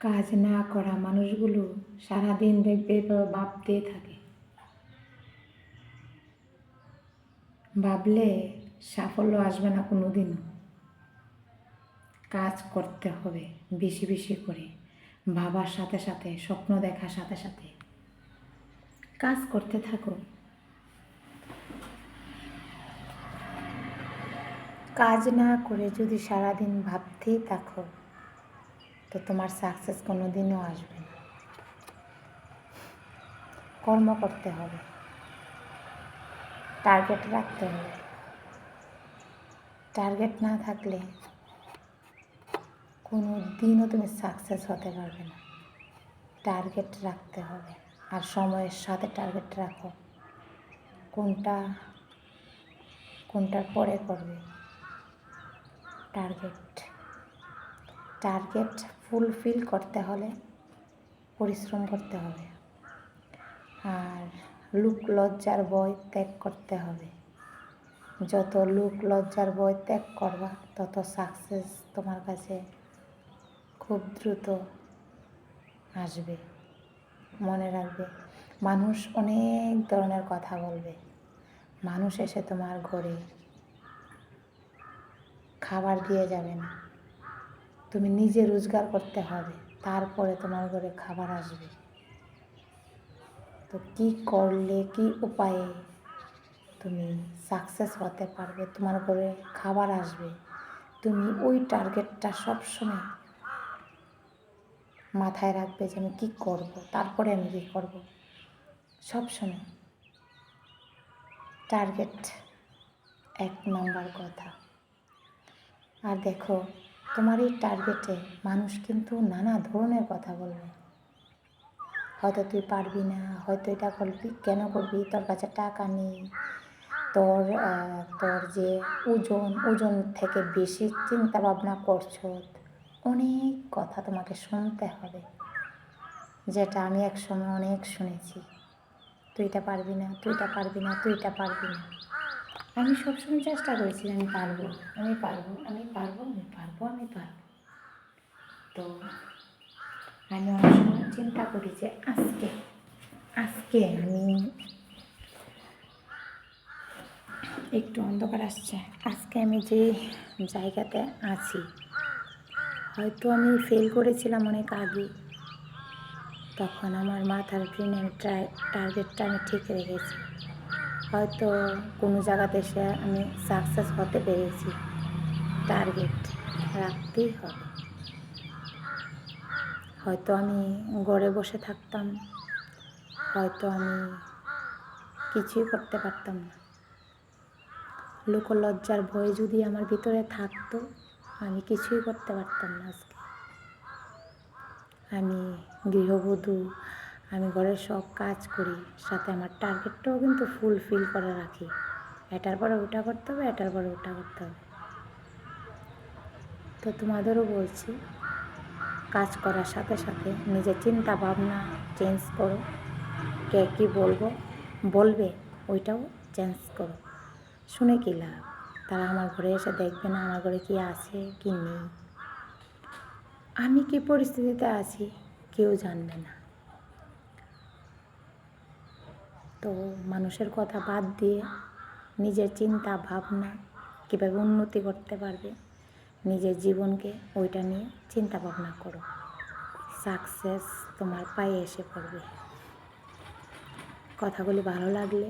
কাজ না করা মানুষগুলো সারাদিন দেখবে ভাবতেই থাকে। ভাবলে সাফল্য আসবে না কোনো দিনও কাজ করতে হবে বেশি বেশি করে। ভাবার সাথে সাথে, স্বপ্ন দেখার সাথে সাথে। কাজ করতে থাকো। কাজ না করে যদি সারাদিন ভাবতেই থাকো তো তোমার সাকসেস কোনো দিনও আসবে না। কর্ম করতে হবে। টার্গেট রাখতে হবে। টার্গেট না থাকলে কোনো দিনও তুমি সাকসেস হতে পারবে না। টার্গেট রাখতে হবে। আর সময়ের সাথে টার্গেট রাখো। কোনটা, কোনটার পরে করবে? টার্গেট টার্গেট ফুলফিল করতে হলে, পরিশ্রম করতে হবে। আর লুক লজ্জার ভয় ত্যাগ করতে হবে। যত লুক লজ্জার ভয় ত্যাগ করবা, তত সাকসেস তোমার কাছে খুব দ্রুত আসবে, মনে রাখবে। মানুষ অনেক ধরনের কথা বলবে। মানুষ এসে তোমার ঘরে খাবার দিয়ে যাবে না। তুমি নিজে রোজগার করতে হবে, তারপরে তোমার ঘরে খাবার আসবে। তো কি করলে, কি উপায়ে তুমি সাকসেস হতে পারবে, তোমার ঘরে খাবার আসবে, তুমি ওই টার্গেটটা সবসময় মাথায় রাখবে যে আমি কী করব, তারপরে আমি কী করব। সবসময় টার্গেট এক নাম্বার কথা। আর দেখো তোমার এই টার্গেটে মানুষ কিন্তু নানা ধরনের কথা বলবে। হয়তো তুই পারবি না, হয়তো এটা করবি, কেন করবি, তোর কাছে টাকা নেই, তোর তোর যে ওজন ওজন থেকে বেশি চিন্তা ভাবনা করছ, অনেক কথা তোমাকে শুনতে হবে, যেটা আমি একসময় অনেক শুনেছি। তুই এটা পারবি না, তুই এটা পারবি না, তুই এটা পারবি না। আমি সবসময় চেষ্টা করেছি আমি পারব আমি পারব আমি পারব আমি পারব আমি পারব। তো আমি অনেক সময় চিন্তা করি যে আজকে আজকে আমি একটু অন্ধকার আসছে। আজকে আমি যে জায়গাতে আছি, হয়তো আমি ফেল করেছিলাম অনেক আগে। তখন আমার মাথার ব্রেনে টার্গেটটা আমি ঠিক রেখেছি। হয়তো কোনো জায়গাতে এসে আমি সাকসেস হতে পেরেছি। টার্গেট রাখতেই হবে। হয়তো আমি ঘরে বসে থাকতাম, হয়তো আমি কিছুই করতে পারতাম না। লোকলজ্জার ভয় যদি আমার ভিতরে থাকতো, আমি কিছুই করতে পারতাম না আজকে। আমি গৃহবধূ আমি ঘরের সব কাজ করি, সাথে আমার টার্গেটটাও কিন্তু ফুলফিল করে রাখি। এটার পরে ওটা করতে হবে, এটার পরে ওটা করতে হবে। তো তোমাদেরও বলছি, কাজ করার সাথে সাথে নিজের চিন্তা ভাবনা চেঞ্জ করো। কে কী বলব? বলবে, ওইটাও চেঞ্জ করো। শুনে কী লাভ? তারা আমার ঘরে এসে দেখবে না আমার ঘরে কী আছে, কি নেই। আমি কী পরিস্থিতিতে আছি, কেউ জানবে না। তো মানুষের কথা বাদ দিয়ে নিজের চিন্তা ভাবনা কীভাবে উন্নতি করতে পারবে, নিজের জীবনকে ওইটা নিয়ে চিন্তা ভাবনা করো। সাকসেস তোমার পায়ে এসে পড়বে। কথাগুলি ভালো লাগলে